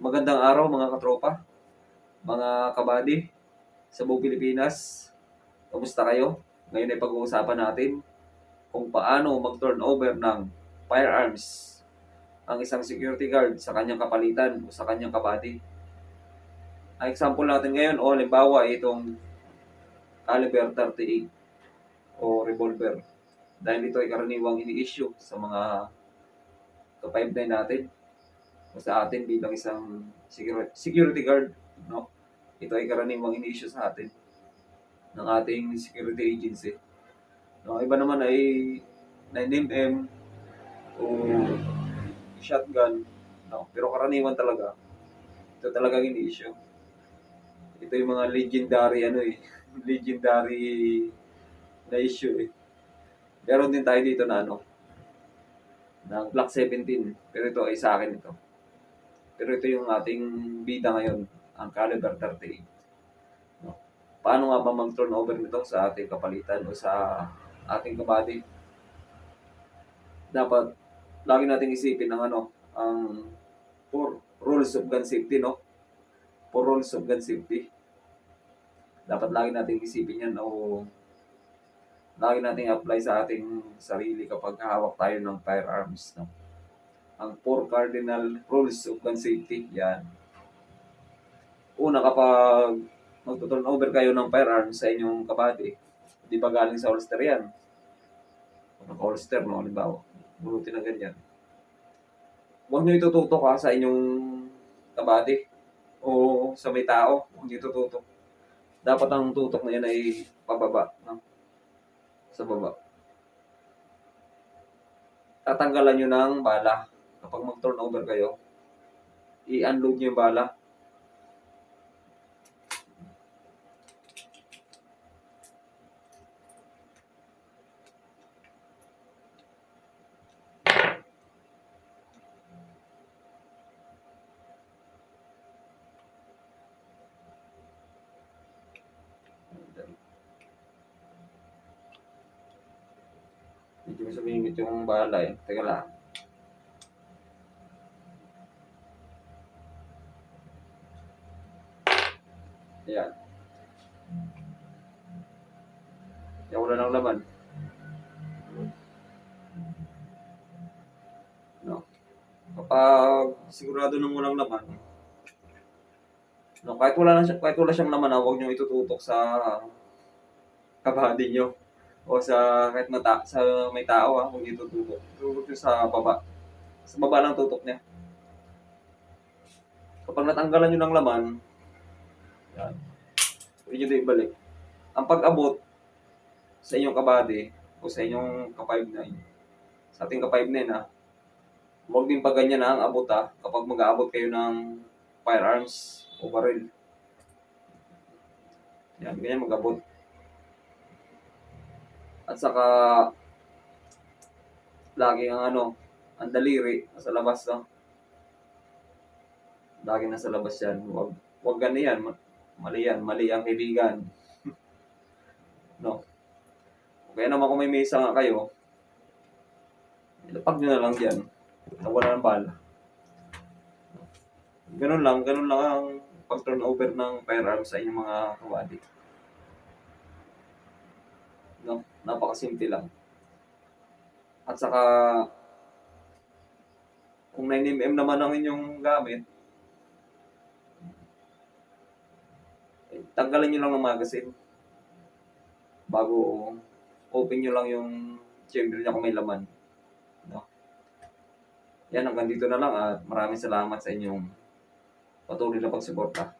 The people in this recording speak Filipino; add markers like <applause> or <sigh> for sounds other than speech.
Magandang araw mga katropa, mga kabady sa buong Pilipinas. Kamusta kayo? Ngayon ay pag-uusapan natin kung paano mag-turnover ng firearms ang isang security guard sa kanyang kapalitan o sa kanyang kabady. Ang example natin ngayon o halimbawa itong caliber 38 o revolver dahil ito ay karaniwang ini-issue sa mga ka-5 natin sa atin bilang isang security, guard, no? Ito ay karaniwang ini-issue sa atin ng ating security agency. No, iba naman ay 9mm o shotgun, no? Pero karaniwan talaga ito talagang ini-issue. Ito yung mga legendary ano eh, <laughs> legendary na issue eh. Meron din tayo dito na ano, ng Black 17. Pero ito ay sa akin ito. Pero ito yung ating bida ngayon, ang caliber 38. No? Paano nga ba mag-turnover nito sa ating kapalitan o sa ating kabady? Dapat lagi nating isipin ang ano, ang four rules of gun safety, no? Four rules of gun safety. Dapat lagi nating isipin yan o lagi nating apply sa ating sarili kapag hawak tayo ng firearms, no? Ang four cardinal rules of gun safety. Yan. Una, kapag magto-turn over kayo ng firearms sa inyong kabady, di ba galing sa holster yan? Naka-holster, no? Halimbawa, bunutin na ganyan. Huwag nyo itututok ha, sa inyong kabady o sa may tao. Huwag nyo itututok. Dapat ang tutok na yan ay pababa. No? Sa baba. Tatanggalan nyo ng bala kapag mag-turnover kayo, i-unload nyo yung bala. Medyo may sumingit yung bala eh. Teka lang. Ayan. Yan wala ng laman. No. Kapag sigurado nang walang laman, no, kahit wala na siya, kahit wala siyang laman, ah, huwag niyo itututok sa kabady niyo o sa kahit mata, sa may tao ah, huwag itututok. Tututok niyo sa baba. Sa baba lang tutok niya. Kapag natanggalan niyo ng laman, yan. Pwede nyo ito ibalik. Ang pag-abot sa inyong kabady o sa inyong ka-59, sa ating ka-59 ha, huwag din pa ganyan na ang abot ha, kapag mag-aabot kayo ng firearms o baril. Yan, ganyan mag-abot. At saka, lagi ang ano, ang daliri, nasa labas no. Lagi nasa labas yan. Huwag, huwag ganyan. Mali yan. Mali ang kaibigan. <laughs> no. Kaya naman kung may mesa nga kayo, ilapag nyo na lang dyan. Na wala ng bala. Ganun lang. Ganun lang ang pag-turnover ng firearms sa inyong mga kawadi. No? Napakasimple lang. At saka, kung 9mm naman ang inyong gamit, tanggalin nyo lang ng magazine bago open nyo lang yung chamber niya kung may laman. No? Yan, hanggang dito na lang at maraming salamat sa inyong patuloy na pagsuporta.